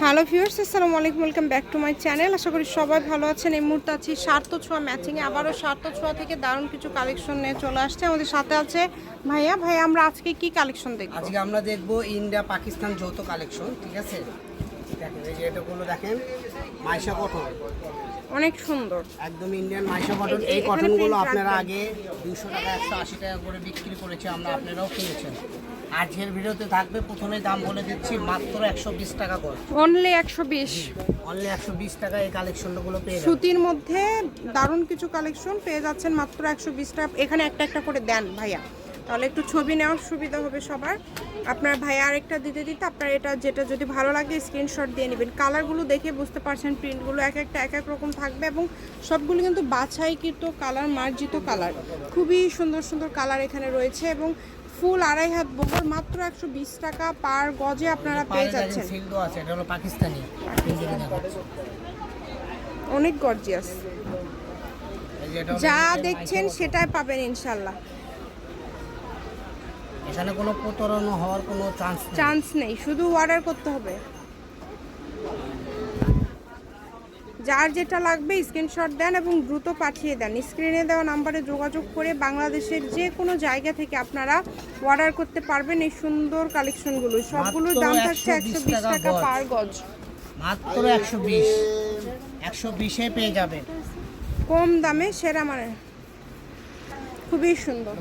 Hello viewers আসসালামু আলাইকুম welcome back to my channel. আশা করি সবাই ভালো আছেন। এই মুহূর্তে আছি সার্থ ছোঁয়া ম্যাচিংয়ে। আবারও সার্থ ছোঁয়া থেকে দারুণ কিছু কালেকশন নিয়ে চলে আসছে। আমাদের সাথে আছে ভাইয়া। ভাইয়া আমরা আজকে কি কালেকশন দেখব? আজকে আমরা দেখব ইন্ডিয়া পাকিস্তান যৌথ কালেকশন ঠিক আছে? দেখেন এই যে এটাগুলো দেখেন মাইশা কটন। অনেক সুন্দর। একদম ইন্ডিয়ান মাইশা কটন। এই কটনগুলো আপনারা আগে দুশো টাকা একশো আশি টাকা করে বিক্রি করেছি আমরা আপনারাও কিনেছেন। আজকের ভিডিওতে থাকবে প্রথমে দাম বলে দিচ্ছি মাত্র একশো বিশ টাকা করে। অনলি একশো বিশ। অনলি একশো বিশ টাকা এই কালেকশনগুলো পেয়ে সুতির মধ্যে দারুণ কিছু কালেকশন পেয়ে যাচ্ছেন মাত্র একশো বিশ টাকা। এখানে একটা একটা করে দেন ভাইয়া। তাহলে একটু ছবি নেওয়ার সুবিধা হবে সবার। আপনার ভাইয়া আরেকটা দিতে দিতে আপনার এটা যেটা যদি ভালো লাগে স্ক্রিনশট দিয়ে নেবেন। কালারগুলো দেখে বুঝতে পারছেন প্রিন্টগুলো এক একটা এক এক রকম থাকবে এবং সবগুলো কিন্তু বাছাইকৃত কালার মার্জিত কালার খুবই সুন্দর সুন্দর কালার এখানে রয়েছে এবং ফুল আড়াই হাত বহর মাত্র একশো বিশ টাকা পার গজে আপনারা পেয়ে যাচ্ছেন। আছে এটা হলো পাকিস্তানি। অনেক গর্জিয়াস যে দেখছেন সেটাই পাবেন ইনশাল্লাহ। এখানে কোনো প্রতারণা হওয়ার কোনো চান্স চান্স নেই শুধু অর্ডার করতে হবে। যার যেটা লাগবে স্ক্রিনশট দেন এবং দ্রুত পাঠিয়ে দেন। স্ক্রিনে দেওয়া নাম্বারে যোগাযোগ করে বাংলাদেশের যে কোনো জায়গা থেকে আপনারা অর্ডার করতে পারবেন এই সুন্দর কালেকশনগুলো সবগুলোর দাম থাকছে একশো বিশ টাকা পার গজ। মাত্র একশো বিশ। একশো বিশে পেয়ে যাবে। কম দামে সেরা মানে খুবই সুন্দর।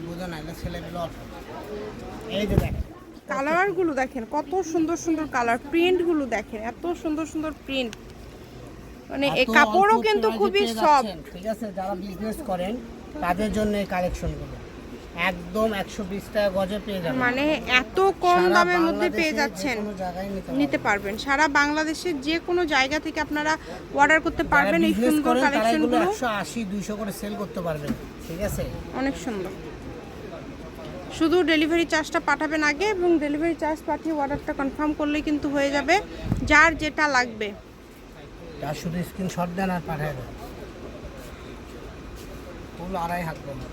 এই যে দেখেন। কালারগুলো দেখেন কত সুন্দর সুন্দর কালার প্রিন্টগুলো দেখেন এত সুন্দর সুন্দর প্রিন্ট মানে এই কাপড়ও কিন্তু খুবই সফট ঠিক আছে যারা বিজনেস করেন তাদের জন্য এই কালেকশনগুলো একদম একশো বিশ টাকা গজে পেয়ে যাবেন। মানে এত কম দামের মধ্যে পেয়ে যাচ্ছেন নিতে পারবেন। সারা বাংলাদেশের যে কোনো জায়গা থেকে আপনারা অর্ডার করতে পারবেন এই সুন্দর কালেকশনগুলো একশো আশি দুইশো করে সেল করতে পারবেন ঠিক আছে? অনেক সুন্দর। শুধু ডেলিভারি চার্জটা পাঠাবেন আগে এবং ডেলিভারি চার্জ পাঠিয়ে অর্ডারটা কনফার্ম করলেই কিন্তু হয়ে যাবে যার যেটা লাগবে। তার শুধু স্ক্রিনশট দেন আর পাঠায় দেন। ফুল আড়াই হাত বহর।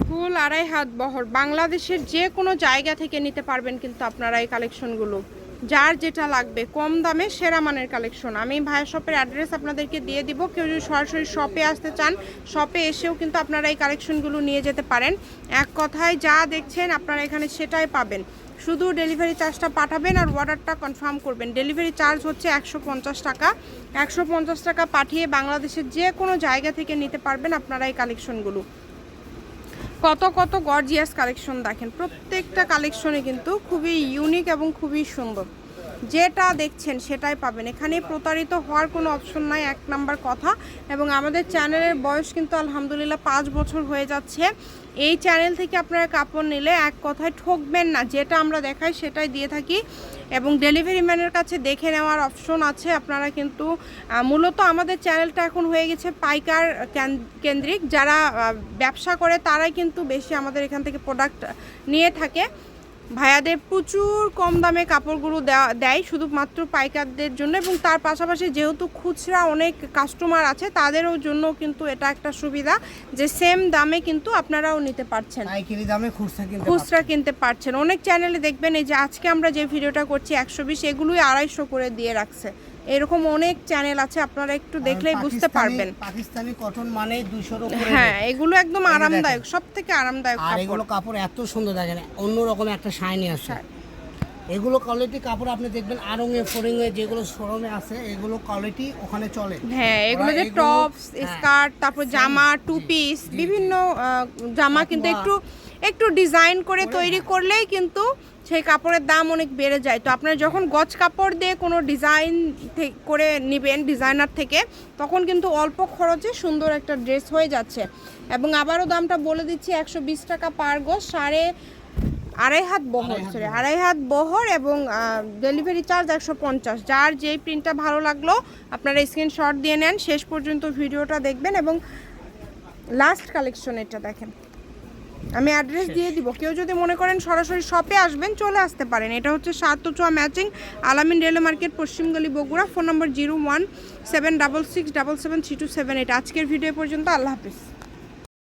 ফুল আড়াই হাত বহর। বাংলাদেশের যে কোনো জায়গা থেকে নিতে পারবেন কিন্তু আপনারা এই কালেকশনগুলো যার যেটা লাগবে, কম দামে সেরা মানের কালেকশন আমি ভাইয়া শপের অ্যাড্রেস আপনাদেরকে দিয়ে দিব। কেউ যদি সরাসরি শপে আসতে চান শপে এসেও কিন্তু আপনারা এই কালেকশনগুলো নিয়ে যেতে পারেন। এক কথায় যা দেখছেন আপনারা এখানে সেটাই পাবেন। শুধু ডেলিভারি চার্জটা পাঠাবেন আর অর্ডারটা কনফার্ম করবেন। ডেলিভারি চার্জ হচ্ছে একশো পঞ্চাশ টাকা। একশো পঞ্চাশ টাকা পাঠিয়ে বাংলাদেশের যে কোনো জায়গা থেকে নিতে পারবেন আপনারা এই কালেকশনগুলো কত কত গর্জিয়াস কালেকশন দেখেন। প্রত্যেকটা কালেকশনে কিন্তু খুবই ইউনিক এবং খুবই সুন্দর। যেটা দেখছেন সেটাই পাবেন। এখানে প্রতারিত হওয়ার কোনো অপশন নাই, এক নাম্বার কথা। এবং আমাদের চ্যানেলের বয়স কিন্তু আলহামদুলিল্লাহ পাঁচ বছর হয়ে যাচ্ছে। এই চ্যানেল থেকে আপনারা কাপড় নিলে এক কথায় ঠকবেন না, যেটা আমরা দেখাই সেটাই দিয়ে থাকি। এবং ডেলিভারি ম্যানের কাছে দেখে নেওয়ার অপশন আছে। আপনারা কিন্তু মূলত আমাদের চ্যানেলটা এখন হয়ে গেছে পাইকার কেন- কেন্দ্রিক। যারা ব্যবসা করে তারাই কিন্তু বেশি আমাদের এখান থেকে প্রোডাক্ট নিয়ে থাকে। ভাইয়াদের প্রচুর কম দামে কাপড়গুলো দেওয়া দেয় শুধুমাত্র পাইকারদের জন্য এবং তার পাশাপাশি যেহেতু খুচরা অনেক কাস্টমার আছে তাদেরও জন্য কিন্তু এটা একটা সুবিধা যে সেম দামে কিন্তু আপনারাও নিতে পারছেন। দামে খুচরা কিনতে খুচরা কিনতে পারছেন। অনেক চ্যানেলে দেখবেন এই যে আজকে আমরা যে ভিডিওটা করছি একশো বিশ এগুলোই আড়াইশো করে দিয়ে রাখছে। এরকম অনেক চ্যানেল আছে আপনারা একটু দেখলেই বুঝতে পারবেন। পাকিস্তানি কটন মানে দুইশোর উপরে হ্যাঁ এগুলো একদম আরামদায়ক সব থেকে আরামদায়ক আর এগুলো কাপড় এত সুন্দর দেখেন অন্যরকম একটা শাইনি আছে। এগুলো কোয়ালিটি কাপড় আপনি দেখবেন আরঙে ফরিংয়ে যেগুলো শোরুমে আছে এগুলো কোয়ালিটি ওখানে চলে। হ্যাঁ এগুলো যে টপস হ্যাঁ, স্কার্ট তারপর জামা টু পিস বিভিন্ন জামা কিন্তু একটু একটু ডিজাইন করে তৈরি করলেই কিন্তু সেই কাপড়ের দাম অনেক বেড়ে যায়। তো আপনার যখন গজ কাপড় দিয়ে কোনো ডিজাইন করে নেবেন ডিজাইনার থেকে তখন কিন্তু অল্প খরচে সুন্দর একটা ড্রেস হয়ে যাচ্ছে। এবং আবারও দামটা বলে দিচ্ছি একশো বিশ টাকা পার গজ সাড়ে আড়াই হাত বহর সরি আড়াই হাত বহর এবং ডেলিভারি চার্জ একশো পঞ্চাশ। যার যেই প্রিন্টটা ভালো লাগল আপনারা স্ক্রিনশট দিয়ে নেন। শেষ পর্যন্ত ভিডিওটা দেখবেন এবং লাস্ট কালেকশন এটা দেখেন। আমি অ্যাড্রেস দিয়ে দিব। কেউ যদি মনে করেন সরাসরি শপে আসবেন, চলে আসতে পারেন। এটা হচ্ছে সাত চোয়া matching Alamin railway market, পশ্চিমগলি Bogura, phone number zero one seven double six double seven three two seven eight আজকের ভিডিও পর্যন্ত আল্লাহ হাফিজ।